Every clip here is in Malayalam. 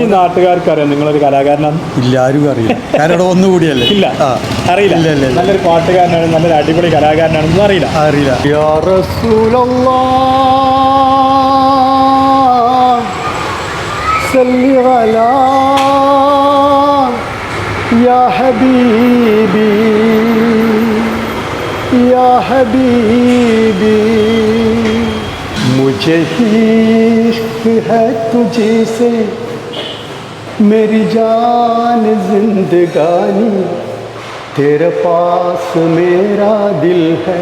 ഈ നാട്ടുകാർക്കറിയാം നിങ്ങളൊരു കലാകാരനാണ്. ഇല്ല ആരും അറിയില്ല. കാരണം ഒന്നുകൂടിയല്ലേ? ഇല്ല. അറിയില്ല. നല്ലൊരു പാട്ടുകാരനാണ് നല്ലൊരു അടിപൊളി കലാകാരനാണെന്നും അറിയില്ല. അറിയില്ല. صل على يا حبيبي يا حبيبي मेरी जान जिंदगानी तेरे पास मेरा दिल है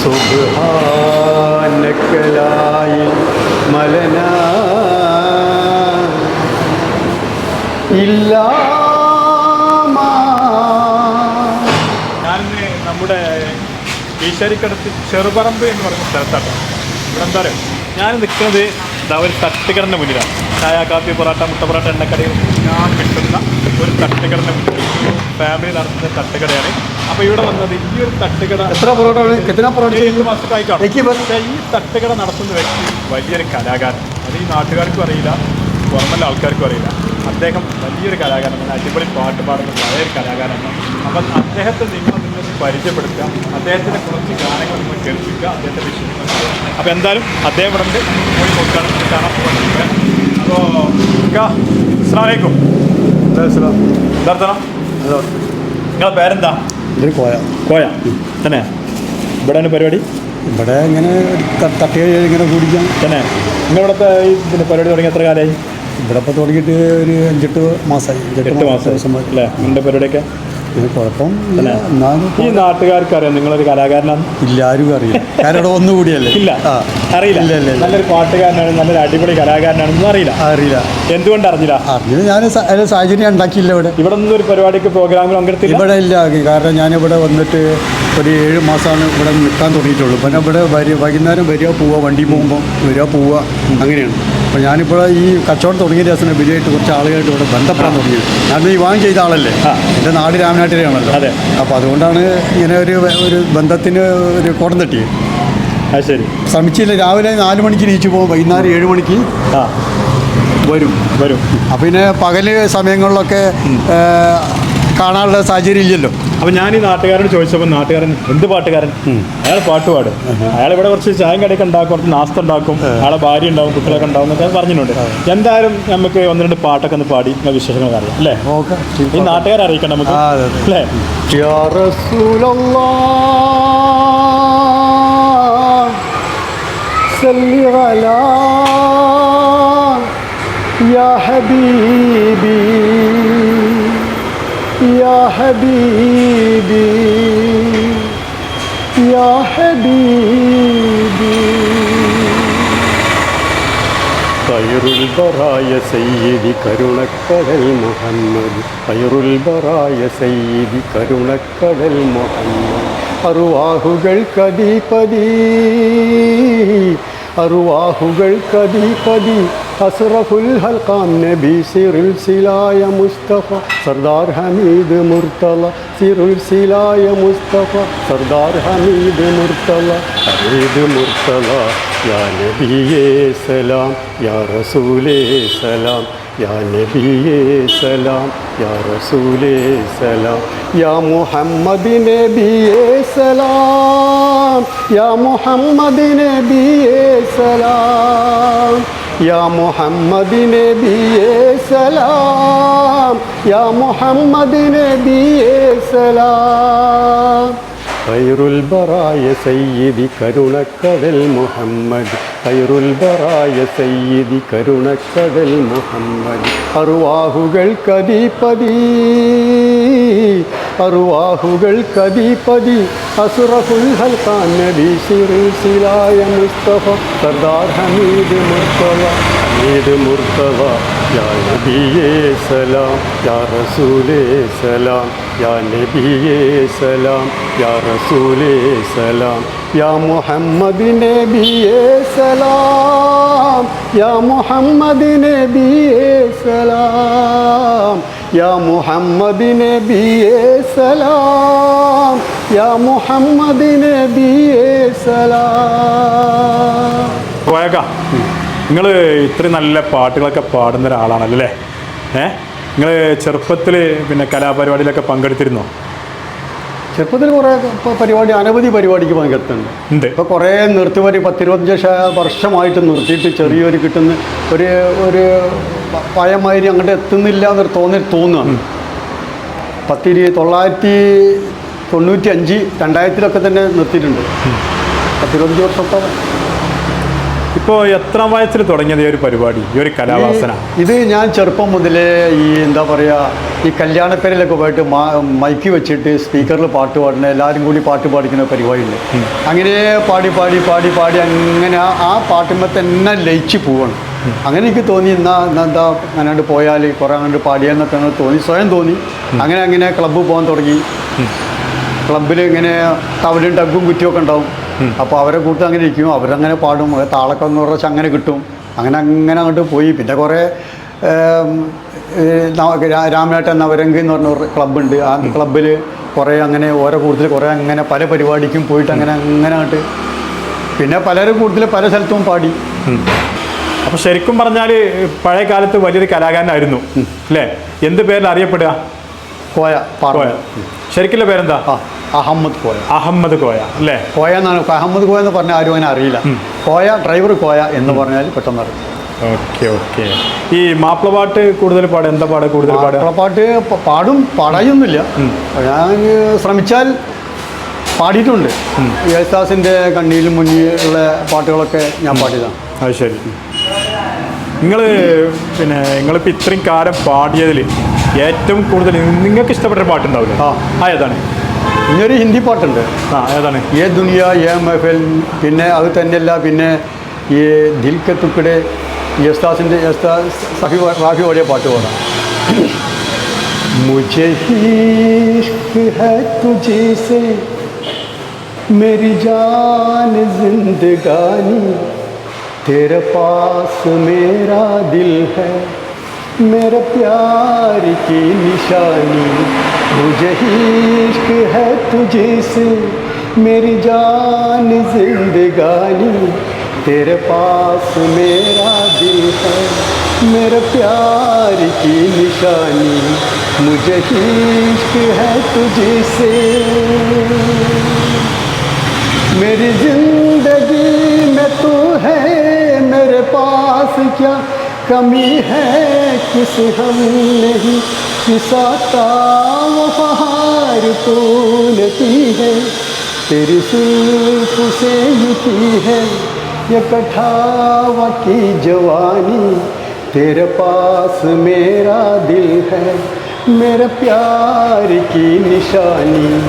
सुबहानक लाई मलना इल्ला मा ഞാനിന്ന് നമ്മുടെ ഈശ്വരിക്കടുത്ത് ചെറുപറമ്പ് എന്ന് പറയുന്ന സ്ഥലത്താണ് ഇവിടെ എന്താ പറയുക ഞാൻ നിൽക്കുന്നത് ഇതാ ഒരു തട്ടുകടന്റെ മുന്നിലാണ്. ചായ കാപ്പി പൊറാട്ട മുട്ട പൊറാട്ട എണ്ണക്കടയിൽ ഞാൻ കിട്ടുന്ന ഒരു തട്ടുകടന്റെ മുന്നിൽ. ഫാമിലി നടത്തുന്ന തട്ടുകടയാണ്. അപ്പോൾ ഇവിടെ വന്നത് ഈ ഒരു തട്ടുകട എത്ര പൊറോട്ട എത്ര പൊറോട്ട ഏഴ് ഈ തട്ടുകട നടത്തുന്ന വ്യക്തി വലിയൊരു കലാകാരൻ. അത് ഈ നാട്ടുകാർക്കും അറിയില്ല പുറമല്ല ആൾക്കാർക്കും അറിയില്ല. അദ്ദേഹം വലിയൊരു കലാകാരനാണ് അടിപൊളി പാട്ട് പാടുന്ന പഴയൊരു കലാകാരനാണ് അപ്പം അദ്ദേഹത്തെ നിങ്ങൾ നിങ്ങൾ പരിചയപ്പെടുത്തുക അദ്ദേഹത്തിന്റെ കുറച്ച് ഗാനങ്ങൾ നിങ്ങൾ കേൾപ്പിക്കുക അദ്ദേഹത്തെ വിഷയങ്ങൾ അപ്പോൾ എന്തായാലും അദ്ദേഹം ഇവിടെ പോയി നോക്കുകയാണ്. കാണാൻ പോകുന്നത് അപ്പോൾ അസ്സാമലൈക്കും ഹലോ നിങ്ങളെ പേരെന്താ? ഇതിന് കോയ. കോയ. തന്നെ? ഇവിടെയാണ് പരിപാടി? ഇവിടെ ഇങ്ങനെ തട്ടിയ തട്ടി ഇങ്ങനെ കുടിക്കാം തന്നെ? നിങ്ങളിവിടുത്തെ ഈ പിന്നെ പരിപാടി തുടങ്ങി? എത്ര കാലമായി? ഇവിടെ ഇപ്പോൾ തുടങ്ങിയിട്ട് ഒരു അഞ്ചെട്ട് മാസമായി എട്ട് മാസം അല്ലേ? നിങ്ങളുടെ പരിപാടിയൊക്കെ? ഇത് കുഴപ്പം ഈ നാട്ടുകാർക്ക് അറിയാം നിങ്ങളൊരു കലാകാരനാണ്. ഇല്ല ആരും അറിയില്ല. കാരണം ഒന്നുകൂടിയല്ലേ ഇല്ല. അറിയില്ല. നല്ലൊരു പാട്ടുകാരനാണ് നല്ലൊരു അടിപൊളി കലാകാരനാണെന്നും അറിയില്ല. അറിയില്ല. എന്തുകൊണ്ട് അറിഞ്ഞില്ല? അറിഞ്ഞത് ഞാൻ സാഹചര്യം ഉണ്ടാക്കിയില്ല ഇവിടെ. ഇവിടെ നിന്ന് ഒരു പരിപാടിക്ക് പ്രോഗ്രാമിൽ പങ്കെടുത്തില്ല? ഇവിടെ ഇല്ല. കാരണം ഞാൻ ഇവിടെ വന്നിട്ട് ഒരു ഏഴ് മാസമാണ് ഇവിടെ നിൽക്കാൻ തുടങ്ങിയിട്ടുള്ളൂ. പിന്നെ ഇവിടെ വരി വൈകുന്നേരം വരിക പോവുക വണ്ടി പോകുമ്പോൾ വരിക പോവുക അങ്ങനെയാണ്. അപ്പോൾ ഞാനിപ്പോൾ ഈ കച്ചവടം തുടങ്ങിയ ദിവസം ബിരിയായിട്ട് കുറച്ച് ആളുകളായിട്ട് ഇവിടെ ബന്ധപ്പെടാൻ തുടങ്ങിയത്. ഞാൻ വാങ്ങി ചെയ്ത ആളല്ലേ. എന്റെ നാട് രാമനാട്ടിലാണല്ലോ അതെ. അപ്പോൾ അതുകൊണ്ടാണ് ഇങ്ങനെ ഒരു ഒരു ബന്ധത്തിന് ഒരു കോടം തട്ടിയത് ശരി. ശ്രമിച്ചില്ല. രാവിലെ നാല് മണിക്ക് നീച്ചു പോകും. വൈകുന്നേരം ഏഴ് മണിക്ക് ആ. വരും. വരും. അപ്പം പിന്നെ പകൽ സമയങ്ങളിലൊക്കെ കാണാനുള്ള സാഹചര്യം ഇല്ലല്ലോ അപ്പൊ ഞാൻ ഈ നാട്ടുകാരോട് ചോദിച്ചപ്പോൾ നാട്ടുകാരൻ എന്ത് പാട്ടുകാരൻ അയാൾ പാട്ട് പാടും അയാൾ ഇവിടെ കുറച്ച് ചായം കടയൊക്കെ ഉണ്ടാക്കും കുറച്ച് നാസ്ത ഉണ്ടാക്കും അയാളെ ഭാര്യ ഉണ്ടാവും കുട്ടികളൊക്കെ ഉണ്ടാവും എന്നൊക്കെ പറഞ്ഞിട്ടുണ്ട് എന്തായാലും നമുക്ക് ഒന്ന് രണ്ട് പാട്ടൊക്കെ ഒന്ന് പാടി നിങ്ങളുടെ വിശേഷങ്ങൾ അറിയാം അല്ലേ ഓക്കെ ഈ നാട്ടുകാരെ അറിയിക്കണം നമുക്ക് ആ, അതെ, അതെ. അല്ലേ يا رسول الله صل على يا حبيبي يا حبيبي يا حبيبي خير البرايا سيدي കരുണക്കടൽ മുഹമ്മദ് ഖൈറുൽ ബറായ സയ്യിദി കരുണക്കടൽ മുഹമ്മദ് അറുവാഹുകൾ കദീപതി അറുവാഹുകൾ കദീപതി അസ്റഫുൽ ഹൽക്കാം നബി സിറുൽ സിലായ മുസ്തഫ സർദാർ ഹമീദ് മുർത്തല സിറുൽ സിലായ മുസ്തഫ സർദാർ ഹമീദ് മുർത്തല ഹമീദ് മുർത്തല യാ നബിയേ സലാം യാ റസൂലേ സലാം യാ നബിയേ സലാം യാ റസൂലേ സലാം യാ മുഹമ്മദ് നബിയേ സലാം യാ മുഹമ്മദ് നബിയേ സലാം യാ മുഹമ്മദ് നബിയേ സലാം യാ മുഹമ്മദ് നബിയേ സലാം ഖൈറുൽ ബറായ സയ്യിദി കരുണക്കടൽ മുഹമ്മദ്. ഖൈറുൽ ബറായ സയ്യിദി കരുണക്കടൽ മുഹമ്മദ്. അറുവാഹുകൾ കദീപതി അറുവാഹുകൾ കദീപതി അസുറഫുൽ ഹൽക്കാൻ നബി സിറുസിലായ മുസ്തഫ. സർദാർ ഹമീദ് മുർത്തവ. ഹമീദ് മുർത്തവ. യാ നബിയേ സലാം യാ റസൂലേ സലാം യാ നബിയേ സലാം യാ റസൂലേ സലാം യാ മുഹമ്മദ് നബിയേ സലാം യാ മുഹമ്മദ് നബിയേ സലാം യാ മുഹമ്മദ് നബിയേ സലാം യാ മുഹമ്മദ് നബിയേ സലാം. പോയേക്ക. നിങ്ങൾ ഇത്രയും നല്ല പാട്ടുകളൊക്കെ പാടുന്ന ഒരാളാണല്ലേ? ഏ? നിങ്ങൾ ചെറുപ്പത്തിൽ പിന്നെ കലാപരിപാടിയിലൊക്കെ പങ്കെടുത്തിരുന്നോ? ചെറുപ്പത്തിൽ കുറേ പരിപാടി അനവധി പരിപാടിക്ക് പങ്കെടുത്തുണ്ട് ഉണ്ട്. ഇപ്പോൾ കുറേ നിർത്തിവരി. പത്തിരുപത്തഞ്ച് ശ- വർഷമായിട്ട് നിർത്തിയിട്ട് ചെറിയൊരു കിട്ടുന്ന ഒരു ഒരു പഴമാതിരി അങ്ങോട്ട് എത്തുന്നില്ല എന്നൊരു തോന്നി തോന്നുകയാണ് പത്തിരി തൊള്ളായിരത്തി തൊണ്ണൂറ്റി അഞ്ച് രണ്ടായിരത്തിലൊക്കെ തന്നെ നിർത്തിയിട്ടുണ്ട്. പത്തിരുപത്തഞ്ച് വർഷത്തോളം. ഇപ്പോൾ എത്ര വയസ്സിൽ തുടങ്ങിയത് ഈ ഒരു പരിപാടി ഈ ഒരു കലാവാസന? ഇത് ഞാൻ ചെറുപ്പം മുതലേ ഈ എന്താ പറയുക ഈ കല്യാണപ്പേരിലൊക്കെ പോയിട്ട് മൈക്ക് വെച്ചിട്ട് സ്പീക്കറിൽ പാട്ട് പാടുന്ന എല്ലാവരും കൂടി പാട്ട് പാടിക്കുന്ന പരിപാടിയുണ്ട്. അങ്ങനെ പാടി പാടി പാടി പാടി അങ്ങനെ ആ- പാട്ടുമ്പോൾ തന്നെ ലയിച്ച് പോവാണ്. അങ്ങനെ എനിക്ക് തോന്നി എന്നാ എന്നാ എന്താ അങ്ങനെ പോയാൽ കുറേ അങ്ങോട്ട് പാടിയെന്നൊക്കെ അങ്ങനെ തോന്നി സ്വയം തോന്നി. അങ്ങനെ അങ്ങനെ ക്ലബ്ബ് പോകാൻ തുടങ്ങി. ക്ലബ്ബിൽ ഇങ്ങനെ തവലും ടഗും കുറ്റിയൊക്കെ ഉണ്ടാവും. അപ്പോൾ അവരെ കൂട്ട് അങ്ങനെ ഇരിക്കും. അവരങ്ങനെ പാടും. താളക്കം എന്ന് പറഞ്ഞാൽ അങ്ങനെ കിട്ടും. അങ്ങനെ അങ്ങനെ അങ്ങോട്ട് പോയി. പിന്നെ കുറേ രാമേട്ടൻ നവരംഗ് എന്ന് പറഞ്ഞ ഒരു ക്ലബ്ബുണ്ട്. ആ ക്ലബ്ബിൽ കുറേ അങ്ങനെ ഓരോ കൂടുതൽ കുറേ അങ്ങനെ പല പരിപാടിക്കും പോയിട്ട് അങ്ങനെ അങ്ങനെ അങ്ങോട്ട്. പിന്നെ പലരും കൂടുതൽ പല സ്ഥലത്തും പാടി. അപ്പോൾ ശരിക്കും പറഞ്ഞാൽ പഴയ കാലത്ത് വലിയൊരു കലാകാരനായിരുന്നു. അല്ലേ? എന്ത് പേരിൽ അറിയപ്പെടുക? കോയ കോയ. ശരിക്കുള്ള പേരെന്താ? ആ അഹമ്മദ് കോയ. അഹമ്മദ് കോയ അല്ലേ? കോയ എന്നാണ് അഹമ്മദ് കോയ എന്ന് പറഞ്ഞാൽ ആരും അങ്ങനെ അറിയില്ല. കോയ ഡ്രൈവർ കോയ എന്ന് പറഞ്ഞാൽ പെട്ടെന്ന് അറിയും. Okay okay. ഈ മാപ്പിളപ്പാട്ട് കൂടുതൽ പാടുക? എന്താ പാടുക കൂടുതൽ പാടുക? മാപ്പിളപ്പാട്ട് പാടും പാടായൊന്നുമില്ല. ഞാൻ ശ്രമിച്ചാൽ പാടിയിട്ടുണ്ട്. യേശുദാസിന്റെ കണ്ണിയിലും മുന്നിൽ ഉള്ള പാട്ടുകളൊക്കെ ഞാൻ പാടിയതാണ്. അത് ശരി. നിങ്ങൾ പിന്നെ നിങ്ങളിപ്പോൾ ഇത്രയും കാലം പാടിയതിൽ ഏറ്റവും കൂടുതൽ നിങ്ങൾക്ക് ഇഷ്ടപ്പെട്ട പാട്ടുണ്ടാവില്ല. ആ ഏതാണ്? ഇനിയൊരു ഹിന്ദി പാട്ടുണ്ട് ആ ഏതാണ് ഏ ദുനിയ ഏ മെഹൽ പിന്നെ അത് തന്നെയല്ല പിന്നെ ഈ ദിൽക്ക് തുക്കടെ യസ്താസിൻ്റെ യസ്താസ് സഹി റാഫി ഓടിയ പാട്ട് പാടാം मुझे ही इश्क है तुझे से मेरी जान जिंदगानी तेरे पास मेरा दिल है मेरे प्यार की निशानी। मुझे इश्क है तुझे से मेरी जान जिंदगानी। तेरे पास मेरा दिल है, मेरे प्यार की निशानी। मुझे इश्क है तुझे से मेरी ज़िंदगी में तू है, मेरे पास क्या कमी है, किस हम नहीं किसाता तूने की है, तेरी सिर्फ़ से की है। ये कठावा की जवानी, तेरे पास मेरा दिल है, मेरे प्यार की निशानी।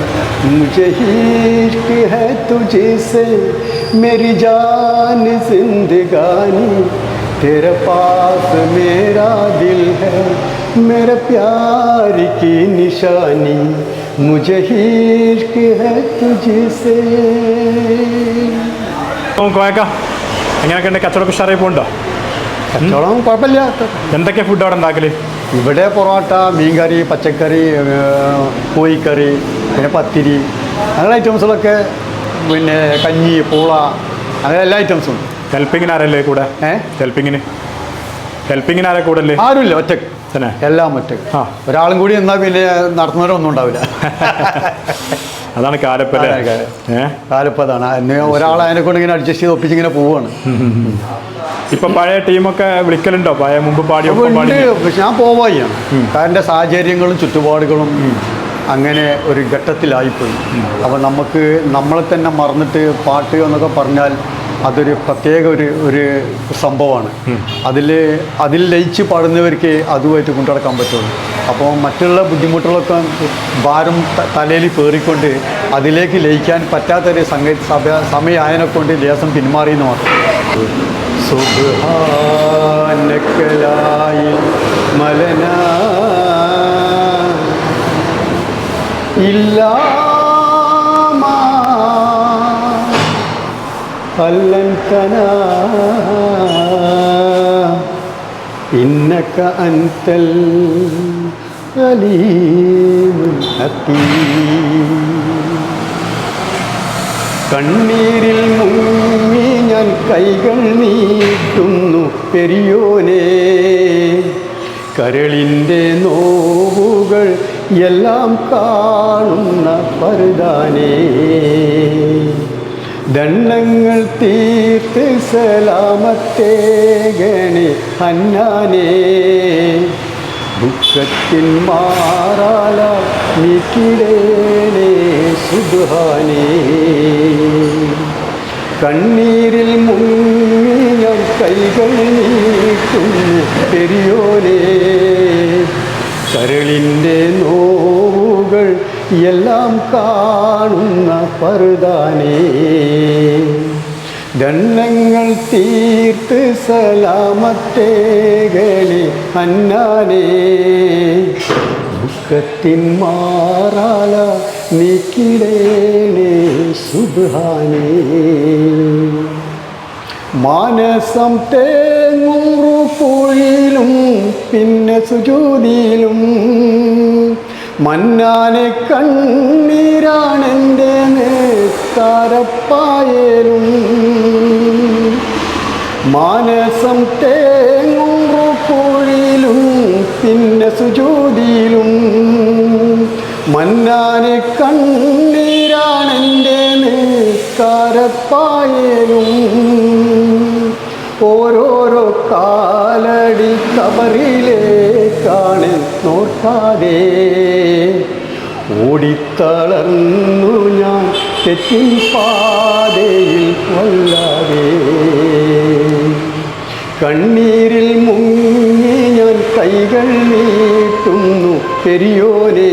मुझे इश्क है तुझे से मेरी जान जिंदगानी। तेरे पास मेरा दिल है मेरे प्यार की निशानी मुझे इश्क है तुझे से അപ്പം കോയക്ക എങ്ങനെയൊക്കെ ഉണ്ട് കച്ചവടം ഉഷാറായി പോകുന്നുണ്ടോ കച്ചവടം കുഴപ്പമില്ല എന്തൊക്കെ ഫുഡ് അവിടെ ഉണ്ടാക്കല് ഇവിടെ പൊറോട്ട മീൻകറി പച്ചക്കറി ഏഹ്, കോഴിക്കറി പിന്നെ പത്തിരി അങ്ങനെ ഐറ്റംസുകളൊക്കെ പിന്നെ കഞ്ഞി പൂള അങ്ങനെ എല്ലാ ഐറ്റംസും ഉണ്ട് ഹെൽപ്പിങ്ങിന് ആരല്ലേ കൂടെ? ഹെൽപ്പിങ്ങിന് ഹെൽപ്പിങ്ങിന് ആരെ കൂടെ അല്ലേ ആരുമില്ല ഒറ്റയ്ക്ക്. തന്നെ. എല്ലാം ഒറ്റയ്ക്ക്. ആ. ഒരാളും കൂടി എന്നാൽ പിന്നെ നടത്തുന്നവരൊന്നും ഉണ്ടാവില്ല. അതാണ് കാലപ്പല്ലേ കാലപ്പതാണ് എന്നെ ഒരാൾ അതിനെ കൊണ്ട് ഇങ്ങനെ അഡ്ജസ്റ്റ് ചെയ്ത് ഒപ്പിച്ച് ഇങ്ങനെ പോവാണ്. ഇപ്പൊ പഴയ ടീമൊക്കെ വിളിക്കലുണ്ടോ? പഴയ മുമ്പ് പാടി ഞാൻ പോവായിയാണ് എന്റെ സാഹചര്യങ്ങളും ചുറ്റുപാടുകളും അങ്ങനെ ഒരു ഘട്ടത്തിലായിപ്പോയി. അപ്പോൾ നമുക്ക് നമ്മളെ തന്നെ മറന്നിട്ട് പാട്ട് എന്നൊക്കെ പറഞ്ഞാൽ അതൊരു പ്രത്യേക ഒരു ഒരു സംഭവമാണ്. അതിൽ അതിൽ ലയിച്ച് പാടുന്നവർക്ക് അതുമായിട്ട് കൊണ്ടുനടക്കാൻ പറ്റുള്ളൂ. അപ്പോൾ മറ്റുള്ള ബുദ്ധിമുട്ടുകളൊക്കെ ഭാരം തലയിൽ പേറിക്കൊണ്ട് അതിലേക്ക് ലയിക്കാൻ പറ്റാത്തൊരു സംഗ സഭ സമയമായതിനെ കൊണ്ട് ലേസം പിന്മാറിയെന്ന് മാത്രം. ഇല്ലാ അന്തൽ അലീമുൽ ഹക്കീം. കണ്ണീരിൽ മുങ്ങി ഞാൻ കൈകൾ നീട്ടുന്നു പെരിയോനെ. കരളിന്റെ നോവുകൾ എല്ലാം കാണുന്ന പരുതാനേ ദണ്ണങ്ങൾ തീർത്ത് സലാമത്തേ ഗണി ഹന്നാനേ. ദുഃഖത്തിൻ മാറാല നിക്കിടേനേ സുധാനേ കണ്ണീരിൽ മുങ്ങി ഞാൻ കൈകൾ നീക്കുന്നു പെരിയോനേ. കരളിന്റെ നോവുകൾ എല്ലാം കാണുന്ന പറുതാനേ ദണ്ണങ്ങൾ തീർത്ത് സലാമത്തേകളി അന്നാനേ. ദുഃഖത്തിൻ മാറാല നീക്കിടേണേ സുബാനേ മാനസം തേങ്ങൂറു പൊഴിയിലും പിന്നെ സുജൂതിയിലും മന്നാനെ കണ്ണീരാണെന്റെ നേക്കാരപ്പായലും മാനസം തേങ്ങൂറു പൊഴിയിലും പിന്നെ സുജോതിയിലും. മന്നാനെ കണ്ണീരാണെന്റെ നിസ്കാരപ്പായലും ഓരോരോ കാലടി കബറിലേക്കാണ് നോക്കാതെ. ഓടിത്തളർന്നു ഞാൻ തെറ്റിൻ പാതയിൽ കൊല്ലാതെ കണ്ണീരിൽ മുങ്ങി ഞാൻ കൈകൾ നീട്ടുന്നു പെരിയോനേ.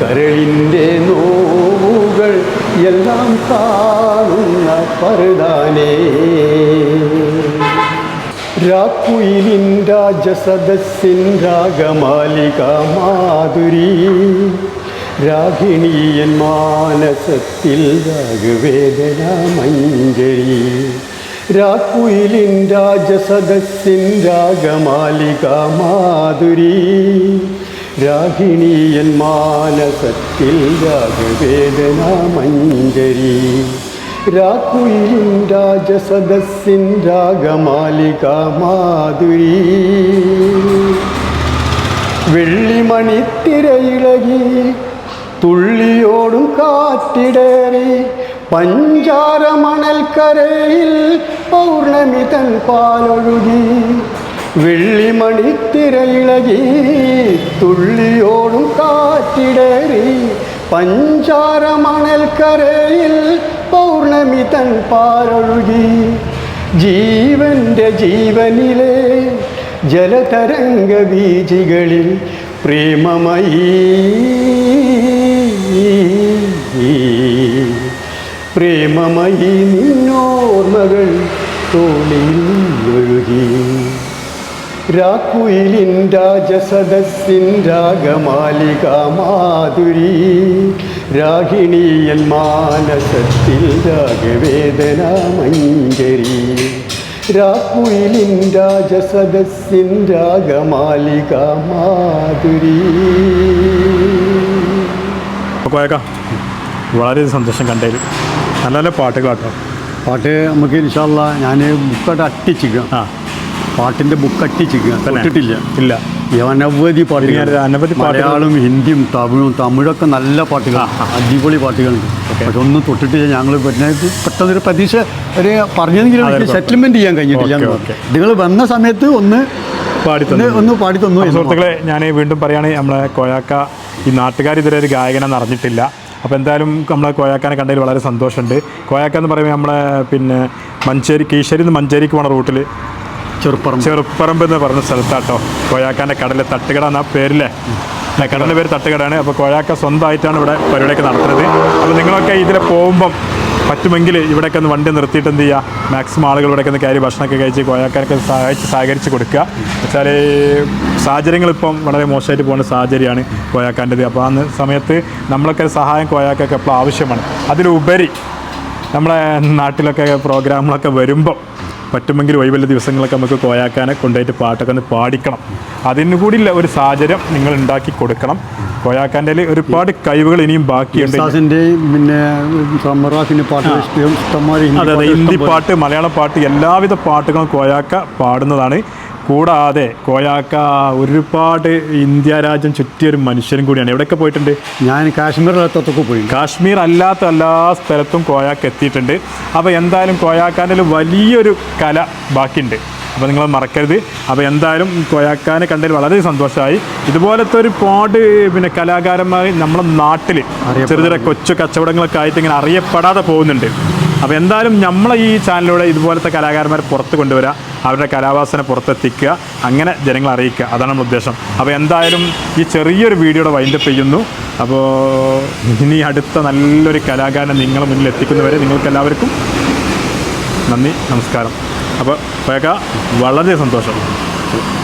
കരളിന്റെ നോവുകൾ എല്ലാം കാണുന്ന പറുതാനേ രാക്കുയിലിൻ രാജസദസ്സിൻ രാഗമാലിക മാധുരി. രാഗിണീയൻ മാനസത്തിൽ രാഗവേദന മഞ്ജരി. രാക്കുയിലിൻ രാജസദസ്സിൻ രാഗമാലിക മാധുരി. രാഗിണീയൻ മാനസത്തിൽ രാഗവേദന മഞ്ജരി. രാക്കുയിലിൻ രാജസദസ്സിൻ രാഗമാലിക മാധുരി. വെള്ളിമണിത്തിരയിളകി തുള്ളിയോടും കാറ്റിടേറി പഞ്ചാര മണൽക്കരയിൽ പൗർണമി തൻ പാലൊഴുകി. വെള്ളിമണിത്തിരയിളകി തുള്ളിയോടും കാറ്റിടേറി പഞ്ചാര മണൽക്കരയിൽ പാരൊഴുകി ജീവന്റെ ജീവനിലെ ജലതരംഗ ബീജികളിൽ പ്രേമമയി. പ്രേമമയി നിന്നോർമകൾ തോളിൽ ഒഴുകി. രാക്കുയിലിൻ രാജസദസ്സിൻ രാഗമാലിക മാധുരി. രാഗിണിയൻ മാനസത്തിൽ രാഗവേദന മഞ്ജരി. രാക്കുയിലിൻ രാജസദസ്സിൻ രാഗമാലിക മാധുരി. വളരെ സന്തോഷം കണ്ടതിൽ. നല്ല നല്ല പാട്ടുകളാട്ടോ. പാട്ട് നമുക്ക് ഇൻഷാല്ല ഞാൻ ബുക്കായിട്ട് അട്ടിച്ചിരിക്കും ആ. പാട്ടിന്റെ ബുക്ക് അട്ടിച്ചിട്ടില്ല? ഇല്ല. അനവധി പാട്ടുകൾ. അനവധി. മലയാളം ഹിന്ദിയും തമിഴും തമിഴൊക്കെ നല്ല പാട്ടുകൾ. അടിപൊളി പാട്ടുകളുണ്ട് പക്ഷെ ഒന്നും തൊട്ടിട്ടില്ല. ഞങ്ങൾ പിന്നെ പെട്ടെന്നൊരു പ്രതീക്ഷ ഒരു എനിക്ക് കുഴപ്പം. സെറ്റിൽമെന്റ് ചെയ്യാൻ കഴിഞ്ഞിട്ടില്ല. നിങ്ങൾ വന്ന സമയത്ത് ഒന്ന് ഒന്ന് ഒന്ന് പാടി തന്നു സുഹൃത്തുക്കളെ ഞാൻ വീണ്ടും പറയുകയാണെങ്കിൽ നമ്മളെ കോയാക്ക ഈ നാട്ടുകാർ ഇതുവരെ ഒരു ഗായകനെന്ന് അറിഞ്ഞിട്ടില്ല അപ്പോൾ എന്തായാലും നമ്മളെ കോയാക്കാനെ കണ്ടതിൽ വളരെ സന്തോഷമുണ്ട്. കോയാക്ക എന്ന് പറയുമ്പോൾ നമ്മളെ പിന്നെ മഞ്ചേരി കീശ്ശേരി നിന്ന് മഞ്ചേരിക്ക് പോണ റൂട്ടിൽ ചെറുപ്പറം ചെറുപ്പറമ്പ് എന്ന് പറഞ്ഞ സ്ഥലത്താട്ടോ. കോയാക്കാന്റെ കടലിലെ തട്ടുകട എന്ന അല്ല, കടലിന്റെ പേര് തട്ടുകടയാണ്. അപ്പോൾ കോയാക്ക സ്വന്തമായിട്ടാണ് ഇവിടെ പരിപാടിയൊക്കെ നടത്തുന്നത്. അപ്പോൾ നിങ്ങളൊക്കെ ഇതിൽ പോകുമ്പം പറ്റുമെങ്കിൽ ഇവിടെയൊക്കെ ഒന്ന് വണ്ടി നിർത്തിയിട്ട് എന്ത് ചെയ്യുക? മാക്സിമം ആളുകൾ ഇവിടെയൊക്കെ ഒന്ന് കയറി ഭക്ഷണമൊക്കെ കഴിച്ച് കോഴാക്കാരൊക്കെ സഹായിച്ച് സഹകരിച്ച് കൊടുക്കുക. വെച്ചാൽ സാഹചര്യങ്ങൾ ഇപ്പം വളരെ മോശമായിട്ട് പോകുന്ന സാഹചര്യമാണ് കോയാക്കാന്റെത് അപ്പോൾ ആ സമയത്ത് നമ്മളൊക്കെ സഹായം കോയാക്കൊക്കെ എപ്പോഴും ആവശ്യമാണ്. അതിലുപരി നമ്മളെ നാട്ടിലൊക്കെ പ്രോഗ്രാമുകളൊക്കെ വരുമ്പം പറ്റുമെങ്കിൽ ഒഴിവുള്ള ദിവസങ്ങളൊക്കെ നമുക്ക് കോയാക്കാനെ കൊണ്ടുപോയിട്ട് പാട്ടൊക്കെ ഒന്ന് പാടിക്കണം. അതിനു കൂടിയുള്ള ഒരു സാഹചര്യം നിങ്ങൾ ഉണ്ടാക്കി കൊടുക്കണം. കോയാക്കാന്റെ ഒരുപാട് കഴിവുകൾ ഇനിയും ബാക്കിയുണ്ട്. പിന്നെ അതെ ഹിന്ദി പാട്ട് മലയാളം പാട്ട് എല്ലാവിധ പാട്ടുകളും കോയാക്ക പാടുന്നതാണ്. കൂടാതെ കോയാക്ക ഒരുപാട് ഇന്ത്യ രാജ്യം ചുറ്റിയ ഒരു മനുഷ്യനും കൂടിയാണ്. എവിടെയൊക്കെ പോയിട്ടുണ്ട്? ഞാൻ കാശ്മീരിലത്തൊക്കെ പോയി. കാശ്മീർ അല്ലാത്ത എല്ലാ സ്ഥലത്തും കോയാക്ക് എത്തിയിട്ടുണ്ട്. അപ്പോൾ എന്തായാലും കോയാക്കാന്റെ വലിയൊരു കല ബാക്കിയുണ്ട്. അപ്പോൾ നിങ്ങൾ മറക്കരുത്. അപ്പോൾ എന്തായാലും കോയാക്കാനെ കണ്ടതിൽ വളരെ സന്തോഷമായി. ഇതുപോലത്തെ ഒരു ഒരുപാട് പിന്നെ കലാകാരന്മാർ നമ്മുടെ നാട്ടിൽ ചെറിയ ചെറിയ കൊച്ചു കച്ചവടങ്ങളൊക്കെ ആയിട്ട് ഇങ്ങനെ അറിയപ്പെടാതെ പോകുന്നുണ്ട്. അപ്പോൾ എന്തായാലും നമ്മളെ ഈ ചാനലിലൂടെ ഇതുപോലത്തെ കലാകാരന്മാരെ പുറത്ത് കൊണ്ടുവരിക അവരുടെ കലാവാസന പുറത്തെത്തിക്കുക അങ്ങനെ ജനങ്ങളെ അറിയിക്കുക. അതാണ് നമ്മുടെ ഉദ്ദേശം. അപ്പോൾ എന്തായാലും ഈ ചെറിയൊരു വീഡിയോയുടെ വൈൻഡപ്പ് ചെയ്യുന്നു. അപ്പോൾ ഇനി അടുത്ത നല്ലൊരു കലാകാരനെ നിങ്ങളെ മുന്നിൽ എത്തിക്കുന്നവരെ നിങ്ങൾക്കെല്ലാവർക്കും നന്ദി നമസ്കാരം. അപ്പോൾ പേക്ക വളരെ സന്തോഷം.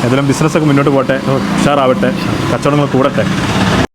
ഏതെങ്കിലും ബിസിനസ്സൊക്കെ മുന്നോട്ട് പോട്ടെ ഉഷാറാവട്ടെ കച്ചവടങ്ങൾ കൂടട്ടെ.